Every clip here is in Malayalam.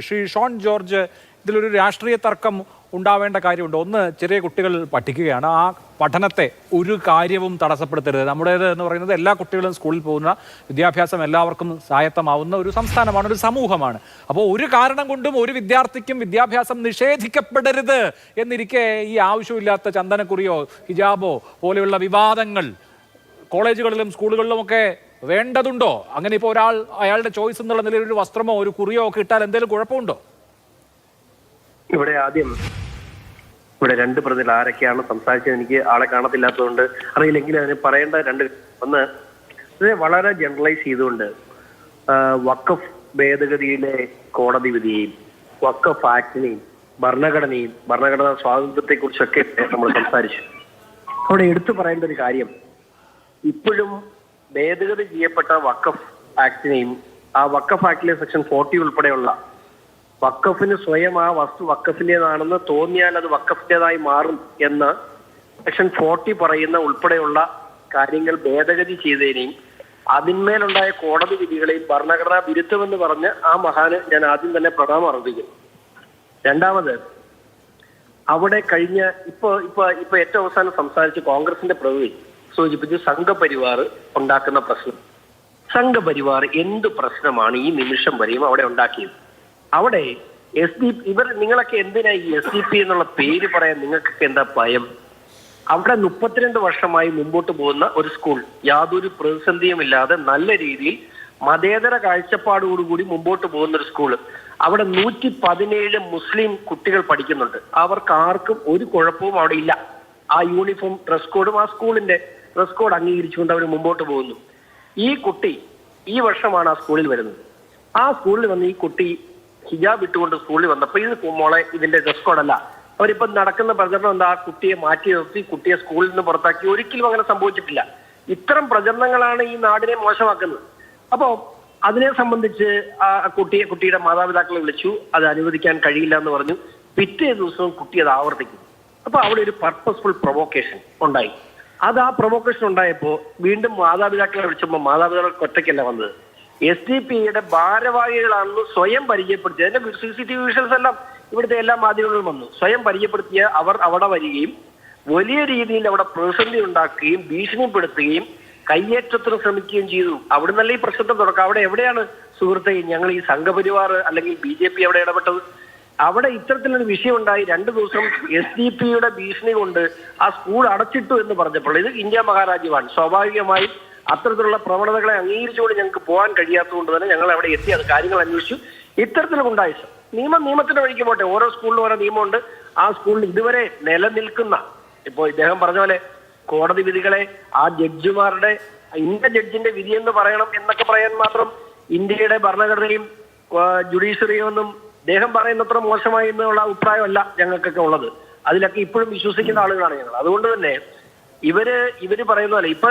ശ്രീ ഷോൺ ജോർജ് ഇതിലൊരു രാഷ്ട്രീയ തർക്കം ഉണ്ടാവേണ്ട കാര്യമുണ്ട്. ഒന്ന് ചെറിയ കുട്ടികൾ പഠിക്കുകയാണ്. ആ പഠനത്തെ ഒരു കാര്യവും തടസ്സപ്പെടുത്തരുത്. നമ്മുടേത് എന്ന് പറയുന്നത് എല്ലാ കുട്ടികളും സ്കൂളിൽ പോകുന്ന വിദ്യാഭ്യാസം എല്ലാവർക്കും സായത്തമാവുന്ന ഒരു സംസ്ഥാനമാണ് ഒരു സമൂഹമാണ്. അപ്പോൾ ഒരു കാരണം കൊണ്ടും ഒരു വിദ്യാർത്ഥിക്കും വിദ്യാഭ്യാസം നിഷേധിക്കപ്പെടരുത് എന്നിരിക്കെ ഈ ആവശ്യമില്ലാത്ത ചന്ദനക്കുറിയോ ഹിജാബോ പോലെയുള്ള വിവാദങ്ങൾ കോളേജുകളിലും സ്കൂളുകളിലും ഒക്കെ വേണ്ടതുണ്ടോ? അങ്ങനെ ഇപ്പോൾ ഒരാൾ അയാളുടെ ചോയ്സ് എന്നുള്ള നിലയിൽ ഒരു വസ്ത്രമോ ഒരു കുറിയോ ഒക്കെ ഇട്ടാൽ എന്തെങ്കിലും കുഴപ്പമുണ്ടോ? ഇവിടെ ആദ്യം ഇവിടെ രണ്ട് പ്രതികൾ ആരൊക്കെയാണ് സംസാരിച്ചത് എനിക്ക് ആളെ കാണത്തില്ലാത്തതുകൊണ്ട് അറിയില്ലെങ്കിലും അതിന് പറയേണ്ട രണ്ട് ഒന്ന് വളരെ ജനറലൈസ് ചെയ്തുകൊണ്ട് വക്കഫ് ഭേദഗതിയിലെ കോടതി വിധിയെയും വക്കഫ് ആക്ടിനെയും ഭരണഘടനയും ഭരണഘടനാ സ്വാതന്ത്ര്യത്തെക്കുറിച്ചൊക്കെ നമ്മൾ സംസാരിച്ചു. അവിടെ എടുത്തു പറയേണ്ട ഒരു കാര്യം ഇപ്പോഴും ഭേദഗതി ചെയ്യപ്പെട്ട വക്കഫ് ആക്ടിനെയും ആ വക്കഫ് ആക്ടിലെ സെക്ഷൻ ഫോർട്ടി ഉൾപ്പെടെയുള്ള വക്കഫിന് സ്വയം ആ വസ്തു വക്കഫിന്റേതാണെന്ന് തോന്നിയാൽ അത് വക്കഫിന്റേതായി മാറും എന്ന് സെക്ഷൻ ഫോർട്ടി പറയുന്ന ഉൾപ്പെടെയുള്ള കാര്യങ്ങൾ ഭേദഗതി ചെയ്തതിനെയും അതിന്മേലുണ്ടായ കോടതി വിധികളെയും ഭരണഘടനാ വിരുദ്ധമെന്ന് പറഞ്ഞ് ആ മഹാന് ഞാൻ ആദ്യം തന്നെ പ്രണാമം അർപ്പിക്കുന്നു. രണ്ടാമത് അവിടെ കഴിഞ്ഞ ഇപ്പൊ ഇപ്പൊ ഇപ്പൊ ഏറ്റവും അവസാനം സംസാരിച്ച് കോൺഗ്രസിന്റെ പ്രതിനിധി സൂചിപ്പിച്ച് സംഘപരിവാർ ഉണ്ടാക്കുന്ന പ്രശ്നം. സംഘപരിവാർ എന്ത് പ്രശ്നമാണ് ഈ നിമിഷം വരെയും അവിടെ ഉണ്ടാക്കിയത്? അവിടെ എസ് ഡി ഇവർ നിങ്ങളൊക്കെ എന്തിനാ ഈ എസ് ഡി പി എന്നുള്ള പേര് പറയാൻ നിങ്ങൾക്കൊക്കെ എന്താ ഭയം? അവിടെ മുപ്പത്തിരണ്ട് വർഷമായി മുമ്പോട്ട് പോകുന്ന ഒരു സ്കൂൾ. യാതൊരു പ്രതിസന്ധിയും ഇല്ലാതെ നല്ല രീതിയിൽ മതേതര കാഴ്ചപ്പാടോടുകൂടി മുമ്പോട്ട് പോകുന്ന ഒരു സ്കൂൾ അവിടെ നൂറ്റി പതിനേഴ് മുസ്ലിം കുട്ടികൾ പഠിക്കുന്നുണ്ട്. അവർക്ക് ആർക്കും ഒരു കുഴപ്പവും അവിടെ ഇല്ല. ആ യൂണിഫോം ഡ്രസ് കോഡും ആ സ്കൂളിന്റെ ഡ്രസ് കോഡ് അംഗീകരിച്ചുകൊണ്ട് അവർ മുമ്പോട്ട് പോകുന്നു. ഈ കുട്ടി ഈ വർഷമാണ് ആ സ്കൂളിൽ വരുന്നത്. ആ സ്കൂളിൽ വന്ന് ഈ കുട്ടി ഹിജാബ് ഇട്ടുകൊണ്ട് സ്കൂളിൽ വന്നപ്പോൾ ഇത് മോളെ ഇതിന്റെ ഡ്രസ് കോഡല്ല അവരിപ്പോ നടക്കുന്ന പ്രചരണം എന്താ? ആ കുട്ടിയെ മാറ്റി നിർത്തി കുട്ടിയെ സ്കൂളിൽ നിന്ന് പുറത്താക്കി. ഒരിക്കലും അങ്ങനെ സംഭവിച്ചിട്ടില്ല. ഇത്തരം പ്രചരണങ്ങളാണ് ഈ നാടിനെ മോശമാക്കുന്നത്. അപ്പോ അതിനെ സംബന്ധിച്ച് ആ കുട്ടിയെ കുട്ടിയുടെ മാതാപിതാക്കളെ വിളിച്ചു. അത് അനുവദിക്കാൻ കഴിയില്ല എന്ന് പറഞ്ഞു. പിറ്റേ ദിവസവും കുട്ടി അത് ആവർത്തിക്കുന്നു. അപ്പൊ അവിടെ ഒരു പർപ്പസ്ഫുൾ പ്രൊവോക്കേഷൻ ഉണ്ടായി. അത് ആ പ്രൊവോക്കേഷൻ ഉണ്ടായപ്പോ വീണ്ടും മാതാപിതാക്കളെ വിളിച്ചപ്പോൾ മാതാപിതാക്കൾ ഒറ്റയ്ക്കല്ല വന്നത്? എസ് ഡി പി യുടെ ഭാരവാഹികളാണെന്ന് സ്വയം പരിചയപ്പെടുത്തി അതിന്റെ C C T V visions എല്ലാം ഇവിടുത്തെ എല്ലാ മാധ്യമങ്ങളിലും വന്നു. സ്വയം പരിചയപ്പെടുത്തിയ അവർ അവിടെ വരികയും വലിയ രീതിയിൽ അവിടെ പ്രതിസന്ധി ഉണ്ടാക്കുകയും ഭീഷണിപ്പെടുത്തുകയും കയ്യേറ്റത്തിന് ശ്രമിക്കുകയും ചെയ്തു. അവിടെ നിന്നല്ല ഈ പ്രശ്നത്തെ തുടക്കം? അവിടെ എവിടെയാണ് സുഹൃത്തെ ഞങ്ങൾ ഈ സംഘപരിവാർ അല്ലെങ്കിൽ ബി ജെ പി അവിടെ ഇടപെട്ടത്? അവിടെ ഇത്തരത്തിലൊരു വിഷയം ഉണ്ടായി രണ്ടു ദിവസം എസ് ഡി പിയുടെ ഭീഷണി കൊണ്ട് ആ സ്കൂൾ അടച്ചിട്ടു എന്ന് പറഞ്ഞപ്പോൾ ഇത് ഇന്ത്യ മഹാരാജ്യമാണ്. സ്വാഭാവികമായി അത്തരത്തിലുള്ള പ്രവണതകളെ അംഗീകരിച്ചുകൊണ്ട് ഞങ്ങൾക്ക് പോകാൻ കഴിയാത്തതുകൊണ്ട് തന്നെ ഞങ്ങൾ അവിടെ എത്തി അത് കാര്യങ്ങൾ അന്വേഷിച്ചു. ഇത്തരത്തിലും ഉണ്ടായി സർ. നിയമം നിയമത്തിന്റെ വഴിക്ക് പോട്ടെ. ഓരോ സ്കൂളിലും ഓരോ നിയമമുണ്ട്. ആ സ്കൂളിൽ ഇതുവരെ നിലനിൽക്കുന്ന ഇപ്പോൾ ഇദ്ദേഹം പറഞ്ഞ പോലെ കോടതി വിധികളെ ആ ജഡ്ജിമാരുടെ ഇന്ത്യ ജഡ്ജിന്റെ വിധി എന്ന് പറയണം എന്നൊക്കെ പറയാൻ മാത്രം ഇന്ത്യയുടെ ഭരണഘടനയും ജുഡീഷ്യറിയും ഒന്നും അദ്ദേഹം പറയുന്നത്ര മോശമായി എന്നുള്ള അഭിപ്രായമല്ല ഞങ്ങൾക്കൊക്കെ ഉള്ളത്. അതിലൊക്കെ ഇപ്പോഴും വിശ്വസിക്കുന്ന ആളുകളാണ് ഞങ്ങൾ. അതുകൊണ്ട് തന്നെ ഇവർ ഇവർ പറയുന്ന പോലെ ഇപ്പൊ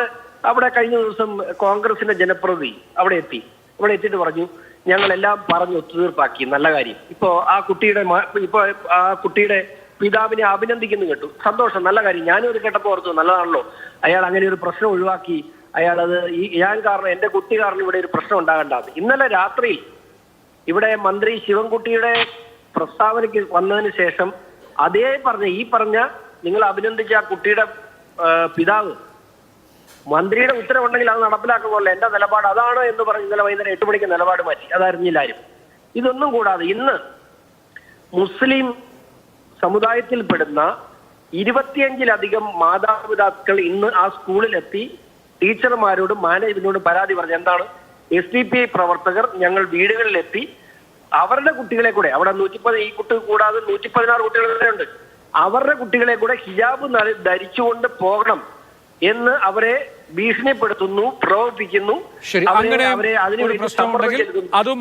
അവിടെ കഴിഞ്ഞ ദിവസം കോൺഗ്രസിന്റെ ജനപ്രതി അവിടെ എത്തി. അവിടെ എത്തിയിട്ട് പറഞ്ഞു ഞങ്ങളെല്ലാം പറഞ്ഞു ഒത്തുതീർപ്പാക്കി. നല്ല കാര്യം. ഇപ്പോ ആ കുട്ടിയുടെ ഇപ്പൊ ആ കുട്ടിയുടെ പിതാവിനെ അഭിനന്ദിക്കുന്നു കേട്ടു. സന്തോഷം നല്ല കാര്യം. ഞാനും ഒരു കേട്ടപ്പോ ഓർത്തു നല്ലതാണല്ലോ. അയാൾ അങ്ങനെ ഒരു പ്രശ്നം ഒഴിവാക്കി. അയാൾ അത് ഈ ഞാൻ കാരണം എന്റെ കുട്ടി കാരണം ഇവിടെ ഒരു പ്രശ്നം ഉണ്ടാകണ്ടാന്ന്. ഇന്നലെ രാത്രിയിൽ ഇവിടെ മന്ത്രി ശിവൻകുട്ടിയുടെ പ്രസ്താവനയ്ക്ക് വന്നതിന് ശേഷം അതേ പറഞ്ഞ ഈ പറഞ്ഞ നിങ്ങൾ അഭിനന്ദിച്ച ആ കുട്ടിയുടെ പിതാവ് മന്ത്രിയുടെ ഉത്തരവുണ്ടെങ്കിൽ അത് നടപ്പിലാക്കുമല്ലോ എന്റെ നിലപാട് അതാണ് എന്ന് പറഞ്ഞ് ഇന്നലെ വൈകുന്നേരം എട്ട് മണിക്ക് നിലപാട് മാറ്റി. അതറിഞ്ഞില്ല ആരും. ഇതൊന്നും കൂടാതെ ഇന്ന് മുസ്ലിം സമുദായത്തിൽപ്പെടുന്ന ഇരുപത്തിയഞ്ചിലധികം മാതാപിതാക്കൾ ഇന്ന് ആ സ്കൂളിലെത്തി ടീച്ചർമാരോടും മാനേജ്മെന്റിനോടും പരാതി പറഞ്ഞു എന്താണ്? എസ് ഡി പി ഐ പ്രവർത്തകർ ഞങ്ങൾ വീടുകളിലെത്തി. അവരുടെ കുട്ടികളെ കൂടെ അവിടെ നൂറ്റിപ്പത് ഈ കുട്ടി കൂടാതെ നൂറ്റി പതിനാറ് കുട്ടികൾ വരെ ഉണ്ട്. അവരുടെ കുട്ടികളെ കൂടെ ഹിജാബ് ധരിച്ചുകൊണ്ട് പോകണം എന്ന് അവരെ ഭീഷണിപ്പെടുത്തുന്നു പ്രവർത്തിക്കുന്നു അവരെ- അതിനുവേണ്ടി. അതും